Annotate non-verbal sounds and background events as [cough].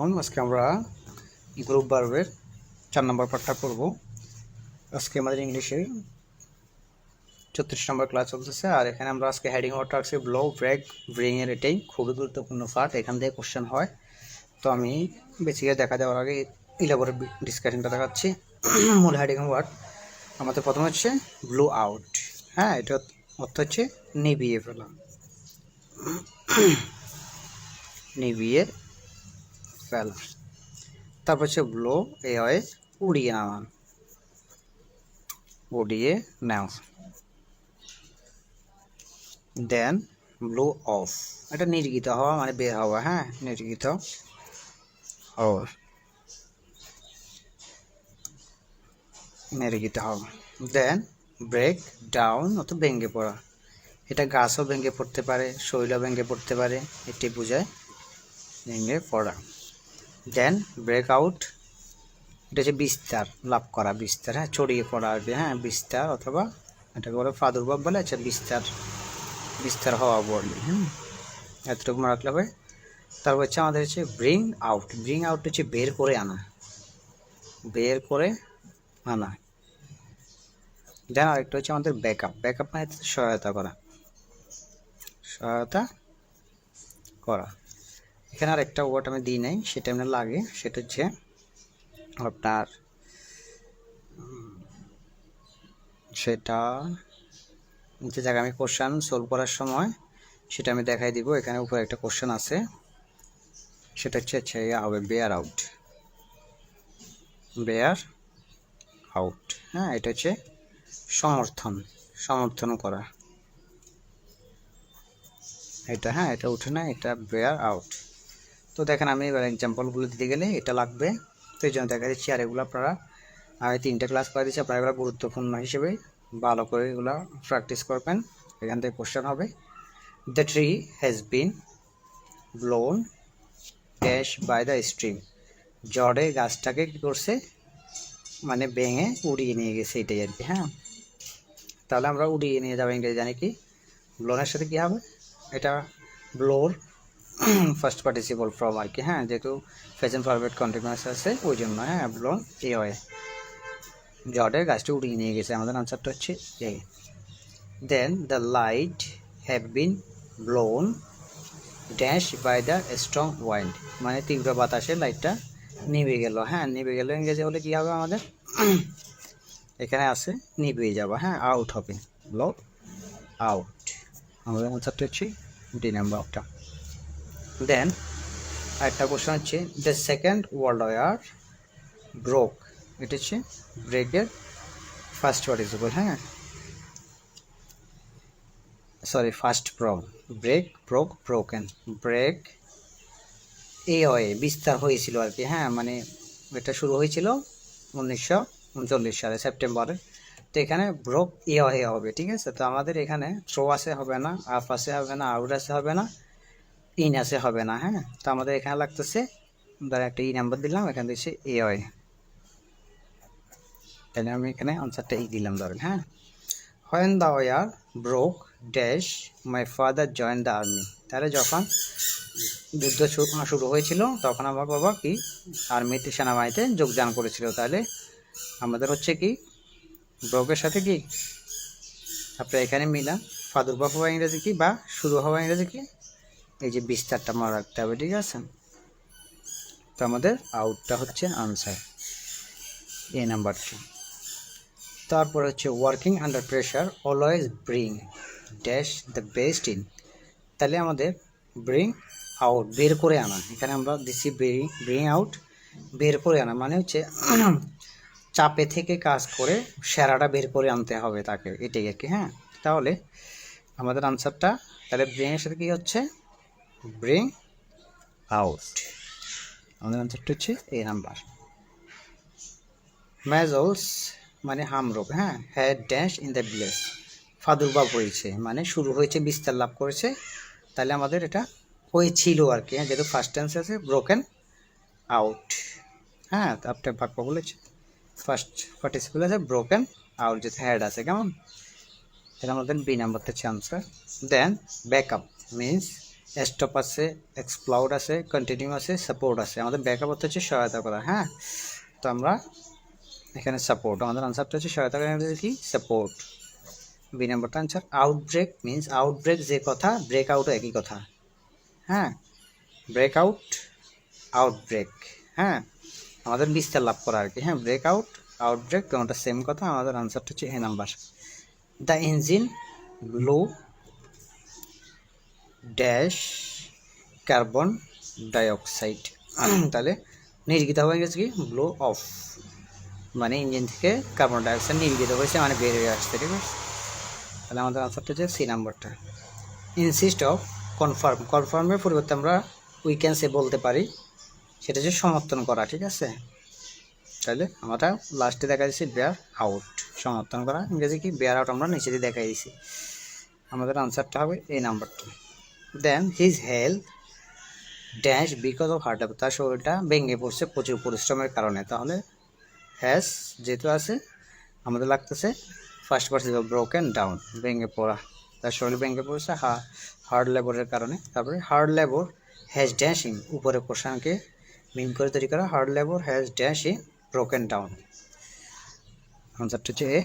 আলাইকুম আজকে আমরা গ্রুপ বার্বের চার নম্বর পাঠটা করব। আজকে আমাদের ইংলিশে চৌত্রিশ নম্বর ক্লাস চলতেছে, আর এখানে আমরা আজকে হেডিং ওয়ার্ডটা আছে ব্লো ব্রেক ব্রিং এর। এটাই খুবই গুরুত্বপূর্ণ পার্ট এখান থেকে কোশ্চেন হয়। তো আমি বেসিকে দেখা দেওয়ার আগে ইলাবোরেট ডিসকাশনটা দেখাচ্ছি। মূল হেডিং ওয়ার্ড আমাদের প্রথম হচ্ছে ব্লু আউট হ্যাঁ এটা অর্থ হচ্ছে নিবিয়ে ফেলা। নিবিয়ে ফেলা। তারপর হচ্ছে ব্লো এ হয় উড়িয়ে নামান উড়িয়ে নেওয়া দেন ব্লো অফ এটা নির্গিত হওয়া মানে বের হওয়া হ্যাঁ? নির্গিত হওয়া। নির্গিত হওয়া। দেন ব্রেক ডাউন অত ভেঙে পড়া। এটা গাছও ভেঙে পড়তে পারে শৈল ভেঙে পড়তে পারে, এটি বোঝায় ভেঙে পড়া। দেন ব্রেক আউট এটা হচ্ছে বিস্তার, লাভ করা, বিস্তার হ্যাঁ ছড়িয়ে পড়া আসবে হ্যাঁ বিস্তার অথবা এটাকে বলে প্রাদুর্ভাব বলে আচ্ছা বিস্তার বিস্তার হওয়া বলে হ্যাঁ এতটুকু রাখলে হবে। তারপর হচ্ছে আমাদের হচ্ছে ব্রিং আউট ব্রিং আউট হচ্ছে বের করে আনা, বের করে আনা। দেন আরেকটা হচ্ছে আমাদের ব্যাকআপ ব্যাকআপ মানে সহায়তা করা সহায়তা করা। এখানে আর একটা ওয়ার্ড আমি দিই নাই, সেটা এমনি লাগে, সেটা হচ্ছে আপনার সেটা যে জায়গায় আমি কোশ্চান সলভ করার সময়, সেটা আমি দেখাই দিব, এখানে উপরে একটা কোশ্চেন আছে, সেটা হচ্ছে আচ্ছা ইয়ে হবে বেয়ার আউট বেয়ার আউট হ্যাঁ এটা হচ্ছে সমর্থন সমর্থন করা, এটা হ্যাঁ এটা উঠে না, এটা বেয়ার আউট তো দেখেন আমি এবার এক্সাম্পলগুলো দিতে গেলে এটা লাগবে। তো এই জন্য দেখা যাচ্ছে আর এগুলো আপনারা আমি তিনটে ক্লাস করে দিচ্ছি, আপনারা এগুলো গুরুত্বপূর্ণ হিসেবে ভালো করে এগুলো প্র্যাকটিস করবেন। এখান থেকে কোশ্চেন হবে। The tree has been blown dash by the stream জড়ে গাছটাকে কী করছে? মানে ভেঙে উড়িয়ে নিয়ে গেছে এটাই আর কি হ্যাঁ? তাহলে আমরা উড়িয়ে নিয়ে যাব ইংরেজি জানি কি। ব্লোনের সাথে কী হবে? এটা ব্লোর ফার্স্ট পার্টিসিপল ফ্রম আর কি হ্যাঁ যেহেতু ফেজেন্ট পারফেক্ট কন্টিনিউয়াস আছে, ওই জন্য হ্যাঁ ব্লোন এ হয় জর্ডের গাছটি উড়িয়ে নিয়ে গেছে, আমাদের আনসারটা হচ্ছে A then the light have been blown dash by the strong wind মানে তীব্র বাতাসে লাইটটা নিভে গেল হ্যাঁ নিভে গেল, ইংরেজি হলে কী হবে আমাদের? এখানে আছে, নিভে যাওয়া হ্যাঁ আউট হবে ব্লো আউট আমাদের আনসারটা হচ্ছে ডি নাম্বারটা দেন আরেকটা কোশ্চেন হচ্ছে the second world war broke এটা হচ্ছে ব্রেকের ফার্স্ট পার্টিসিপল হ্যাঁ? Sorry first from break broke broken break এ হয়ে, বিস্তার হয়েছিল আর কি হ্যাঁ? মানে এটা শুরু হয়েছিল উনিশশো উনচল্লিশ সালে, সেপ্টেম্বরে। তো এখানে ব্রোক এ হয়ে হবে, ঠিক আছে? তো আমাদের এখানে থ্রো আসে হবে না আপ আসে হবে না আউট আসে হবে না ইন আসে হবে না হ্যাঁ? তো আমাদের এখানে লাগতেছে, ধর একটা ই নাম্বার দিলাম, এখান থেকে এ হয় তাহলে আমি এখানে আনসারটা ই দিলাম ধরেন হ্যাঁ? When the war broke dash my father join the army তাহলে যখন যুদ্ধ শুরু হয়েছিল, তখন আমার বাবা কি? আর্মিতে সেনাবাহিনীতে যোগদান করেছিল। তাহলে আমাদের হচ্ছে কি? ব্রোকের সাথে কি? আপনার এখানে মিলাম প্রাদুর্ভাব হওয়া ইংরেজি কি? বা শুরু হওয়া ইংরেজি কি? এই যে বিস্তারটা মনে রাখতে হবে, ঠিক আছে? তো আমাদের আউটটা হচ্ছে আনসার এই নাম্বারটি তারপর হচ্ছে working under pressure always bring dash the best in তাহলে আমাদের ব্রিং আউট বের করে আনা। এখানে আমরা দিচ্ছি ব্রিং ব্রিং আউট বের করে আনা। মানে হচ্ছে [clears throat] চাপে থেকে কাজ করে সেরাটা বের করে আনতে হবে তাকে, এটাই আর কি হ্যাঁ? তাহলে আমাদের আনসারটা তাহলে ব্রিংয়ের সাথে কী হচ্ছে? ব্রিং আউট আমাদের আনসারটা হচ্ছে এই নাম্বার ম্যাজলস মানে হামরোগ হ্যাঁ? Had dash in the village প্রাদুর্ভাব হয়েছে মানে শুরু হয়েছে, বিস্তার লাভ করেছে। তাহলে আমাদের এটা হয়েছিল আর কি হ্যাঁ? যেহেতু ফার্স্ট টেন্স আছে ব্রোকেন আউট হ্যাঁ? আপনার বাক্য বলেছে ফার্স্ট পার্টিসিপল আছে ব্রোকেন আউট যেতে হ্যাড আছে, কেমন? তাহলে আমাদের বি নাম্বারটা হচ্ছে answer then backup means stop আছে এক্সপ্লাউড আছে কন্টিনিউ আছে সাপোর্ট আছে। আমাদের ব্যাকআপ হচ্ছে সহায়তা করা হ্যাঁ? তো আমরা এখানে সাপোর্ট আমাদের আনসারটা হচ্ছে সহায়তা করা কি সাপোর্ট বি নাম্বারটা আনসার আউটব্রেক মিন্স আউটব্রেক যে কথা ব্রেক আউটও একই কথা হ্যাঁ? ব্রেক আউট আউটব্রেক হ্যাঁ? আমাদের বিস্তার লাভ করা আর কি হ্যাঁ? ব্রেক আউট আউটব্রেক তোমারটা সেম কথা, আমাদের আনসারটা হচ্ছে A number the engine blew dash carbon dioxide. তাহলে নির্গিত হয়ে গেছে কি? ব্লো অফ মানে ইঞ্জিন থেকে কার্বন ডাইঅক্সাইড নির্গিত হয়েছে মানে বের হয়ে আসছে, ঠিক আছে? তাহলে আমাদের আনসারটা হচ্ছে সি নাম্বারটা ইনসিস্ট অফ কনফার্ম কনফার্মের পরিবর্তে আমরা উইকেন্সে বলতে পারি, সেটা হচ্ছে সমর্থন করা, ঠিক আছে? তাহলে আমরা লাস্টে দেখা যাচ্ছে বেয়ার আউট সমর্থন করা ইংরেজি কি? বেয়ার আউট আমরা নিচে দিয়ে দেখাই দিছি আমাদের আনসারটা হবে এই নাম্বারটা then his health dash because of heart তার শরীরটা ভেঙে পড়ছে প্রচুর পরিশ্রমের কারণে। তাহলে হ্যাজ যেহেতু আছে, আমাদের লাগতেছে ফার্স্ট পার্সন ব্রোকেন ডাউন ভেঙে পড়া। তার শরীর ভেঙে পড়ছে, হা হার্ড লেবারের কারণে। তারপরে হার্ড লেবর হ্যাজ ড্যাশিং উপরে পোষণকে মিন করে তৈরি করা hard labour has dashing broken down আনসারটা হচ্ছে এ